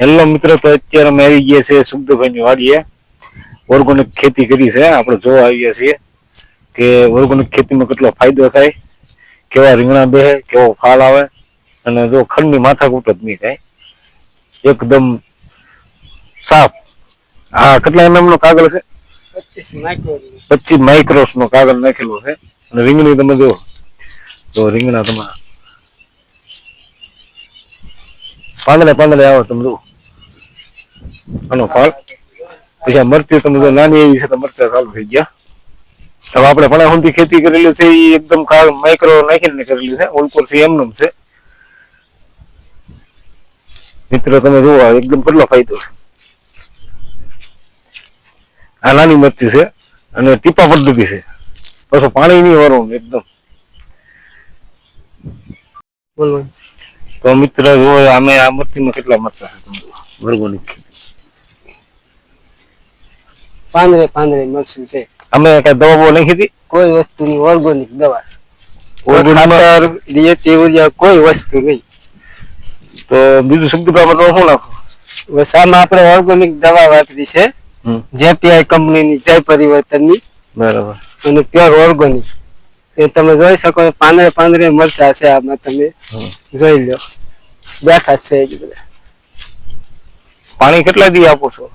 Hello મિત્રો તો અત્યારે અમે આવી ગયા છે સુખદેવભાઈની વાડીએ. ઓર્ગોનિક ખેતી કરી છે આપણે જોવા આવ્યા છીએ કે ઓર્ગોનિક ખેતીમાં કેટલો ફાયદો થાય કેવા રીંગણા બેહે કેવો ફાલ આવે અને જો ખંડની માથાકૂટ જ નહીં થાય. એકદમ સાફ. હા કેટલા એમએમ નો કાગળ છે? પચીસ માઇક્રોસ નો. કાગળ નાખેલો છે. અને રીંગણી તમે જો તો રીંગણા તમારા પાંદડે પાંદડે આવે તમે જો આનો ફળ. પછી આ મરચી તમે નાની એવી છે તો મરચા ચાલુ થઈ ગયા. હવે આપણે પણ સુધી ખેતી કરેલી છે એ એકદમ માઇક્રો નાખીને કરેલી છે ઓલકોર છે, એમનું છે. મિત્રો, તમે જુઓ એકદમ કેટલો ફાયદો છે. આ નાની મરચી છે અને ટીપા પદ્ધતિ છે. પાછું પાણી નહીં વાળું એકદમ. બોલવાનું તો મિત્ર જુઓ અમે આ મરચીમાં કેટલા મરચા છે તમે પાંદરે પાંદડે મરચું છે. અમે કઈ દવા બહુ નાખી હતી? કોઈ વસ્તુની ઓર્ગોનિક દવા. ખાતર ડીએપી યુરિયા કોઈ વસ્તુ નહીં. તો બીજું શુદ્ધ તો શું નાખો? બસ આપણે ઓર્ગોનિક દવા વાપરી છે. જેપીઆઈ કંપનીની જય પરિવર્તનની. બરાબર. અને પ્યોર ઓર્ગોનિક. એ તમે જોઈ શકો પાંદરે પાંદરે મરચા છે આમાં તમે જોઈ લો. બેઠા છે એ બધા. પાણી કેટલા દી આપો છો?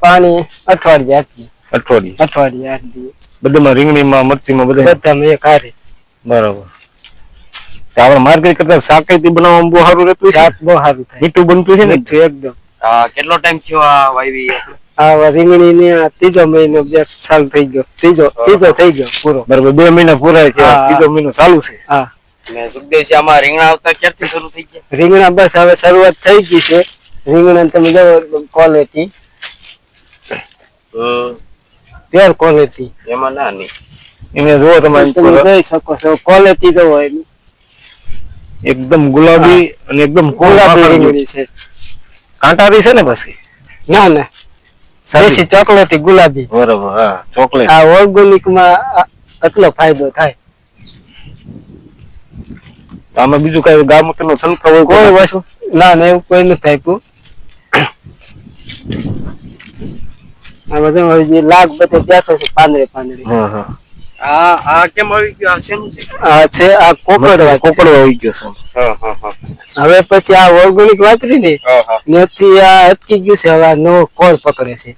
પાણી અઠવાડિયે આપીએ અઠવાડિયે? અઠવાડિયે આપીએ બધામાં રીંગણીમાં મરચીમાં બધા બધામાં એક હારે. બરાબર. આપણે માર્કેટ કરતા શાકાયતી બનાવવામાં બહુ સારું રહેતું શાક બહુ સારું થાય. મીઠું બનતું છે ને? મીઠું એકદમ. આ કેટલો ટાઈમ થયો આ વાવી આ રીંગણી ને ત્રીજો મહિનો બે ચાલુ થઈ ગયો. ત્રીજો ત્રીજો થઈ ગયો પૂરો. બરાબર બે મહિના પૂરાય છે ત્રીજો મહિનો ચાલુ છે. હા. રીંગણા આવતા ક્યારથી શરૂ થઈ ગયા? રીંગણા બસ હવે શરૂઆત થઈ ગઈ છે. રીંગણા તમે જો ક્વોલિટી હમ. પ્યોર ક્વોલિટી એમાં ના નહીં એને જુઓ તમે જોઈ શકો છો ક્વોલિટી જો એની એકદમ ગુલાબી અને એકદમ ગુલાબી રીંગણી છે. કાંટારી છે ને પછી? ના ના. દેશી ચોકલેટી ગુલાબી. બરાબર હા ચોકલેટ. આ ઓર્ગોનિકમાં એટલો આટલો ફાયદો થાય. આમાં બીજું કઈ ગામતર નો હોય કોઈ વસ્તુ ના ના એવું કોઈ નથી આપ્યું. આ બધું હવે જે લાગ બધે બેઠો છે પાંદરે પાંદરે. હા હા. આ આ કેમ આવી ગયો? આ શેનું છે? આ છે આ કોકડ વાત આવી ગયો છે. હા હા. હવે પછી આ ઓર્ગોનિક વાપરી ને હા આ અટકી ગયું છે હવે આ નવો કોળ પકડે છે.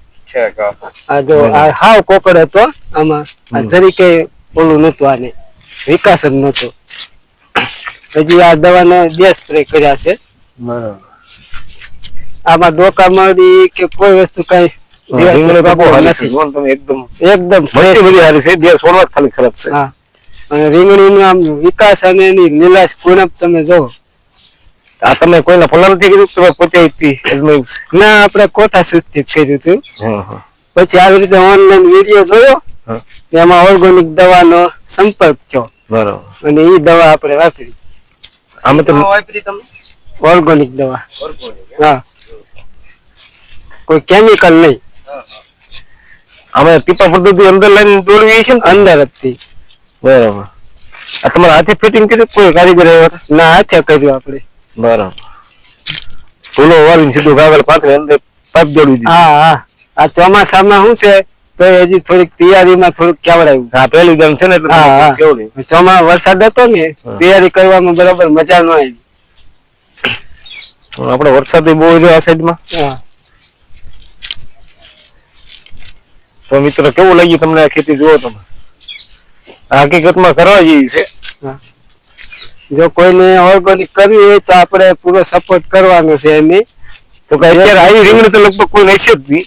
આ જો આ હાવ કોકડ હતો આમાં. આ જરી કઈ ઓલું નતું આને વિકાસ જ નતો હજી આ દવાનો બે સ્પ્રે કર્યા છે. બરાબર. આમાં ડોકા મળી કે કોઈ વસ્તુ કઈ રીંગણી નથી. ને તમે એકદમ એકદમ મરચી બધી હારી છે બે છોડવા જ ખાલી છે. હા. અને રીંગણીનો આમ વિકાસ અને એની લીલાશ ગુણપ તમે જો આ તમે કોઈના ફલાણ નથી કીધું તમે પોતે અહીંથી અજમાવ્યું ના આપણે કોઠા સુધી કર્યું હતું. પછી આવી રીતે ઓનલાઈન વીડિયો જોયો. હા. એમાં ઓર્ગોનિક દવાનો સંપર્ક થયો. બરાબર. અને એ દવા આપણે વાપરી. આમાં તો આ વાપરી તમે? ઓર્ગોનિક દવા. હા. કોઈ કેમિકલ નહીં. અમે પીપા પદ્ધતિ અંદર લાઈન દોરવી છે ને? અંદર જ થી. બરાબર. તમારા હાથે ફિટિંગ કીધું કોઈ કારીગર આવ્યા ના હાથે કર્યું આપણે. બરાબર. ફૂલો વાળીને સીધું કાગળ પાથરે અંદર પાઇપ જોડી દીધી. હા હા. આ ચોમાસામાં શું છે? તો હજી થોડીક તૈયારીમાં થોડુંક કેવડાયું. હા પહેલી દમ છે ને એટલે હા, હા. ચોમા વરસાદ હતો ને તૈયારી કરવામાં બરાબર મજા ન આવી. આપણે વરસાદ બહુ રહ્યો આ સાઈડમાં તો મિત્રો કેવું લાગ્યું તમને આ ખેતી જુઓ તમે? હકીકતમાં કરવા જેવી છે. જો કોઈને ઓર્ગોનિક કરવી હોય તો આપણે પૂરો સપોર્ટ કરવાનો છે એની. તો કે અત્યારે આવી રીંગણી તો લગભગ કોઈ રહેશે જ નહીં.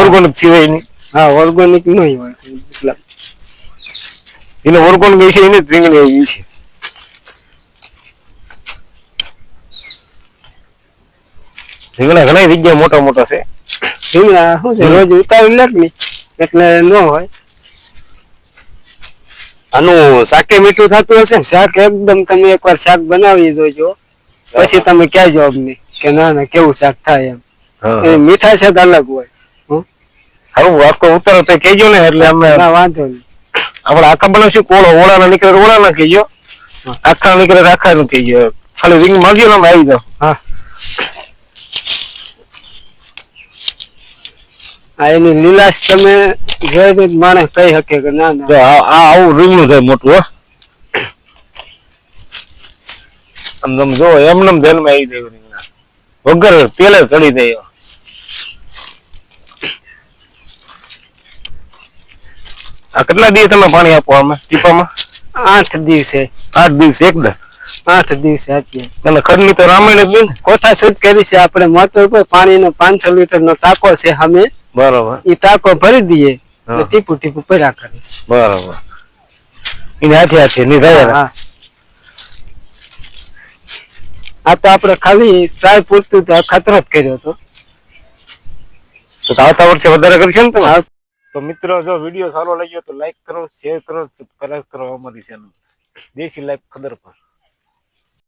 ઓર્ગોનિક સિવાય નહીં. હા ઓર્ગોનિક નહીં હોય. મતલબ એને ઓર્ગોનિક છે એને જ રીંગણી આવી છે. રીંગણા ઘણા જગ્યાએ મોટા મોટા છે. રીંગણા શું છે? રોજ ઉતારી લે એટલે ન હોય. આનું શાકે મીઠું થતું હશે ને? શાક એકદમ તમે એકવાર શાક બનાવી જોજો. પછી તમે કહેજો અમને કે ના ના કેવું શાક થાય એમ? મીઠા શાક અલગ હોય. હું? વાસ્કો ઉતારો તો કહેજો ને એટલે અમે વાંધો નહીં. આપણે આખા બનાવશું કોળો ઓળાના નીકળે ઓળાના કહેજો. આખા નીકળે આખા નું કહેજો. ખાલી રીંગ માંગ્યો ને આવી જાઓ. હા. આ એની લીલાશ તમે જ માણસ કહી શકે કે ના ના. આ આવું રીંગણું થાય મોટું હો. આમ તમે જો એમને એમ ધ્યાનમાં આવી જાય રીંગણા. વગર તેલે ચડી જાય. આ કેટલા દિવસ તમે પાણી આપો અમે ટીપામાં? આઠ દિવસે. આઠ દિવસ એકદમ. આઠ દિવસે આપીએ અને ખડની તો રામાયણ જ કોથા ને? શુદ્ધ કરી છે આપણે મોટર પર પાણીનો પાંચસો લીટર નો ટાંકો છે અમે બરોબર. એ ટાંકો ભરી દઈએ. ને ટીપુ ટીપુ ભર્યા કરે બરાબર. એને હાથે હાથે થાય આ તો આપણે ખાલી ટ્રાય પૂરતું તો ખતરો જ કર્યો હતો. તો આવતા વર્ષે વધારે કરશે ને તમે? તો મિત્રો જો વીડિયો સારો લાગ્યો તો લાઈક કરો શેર કરો સબસ્ક્રાઈબ કરો અમારી ચેનલ દેશી લાઈફ ખબર પર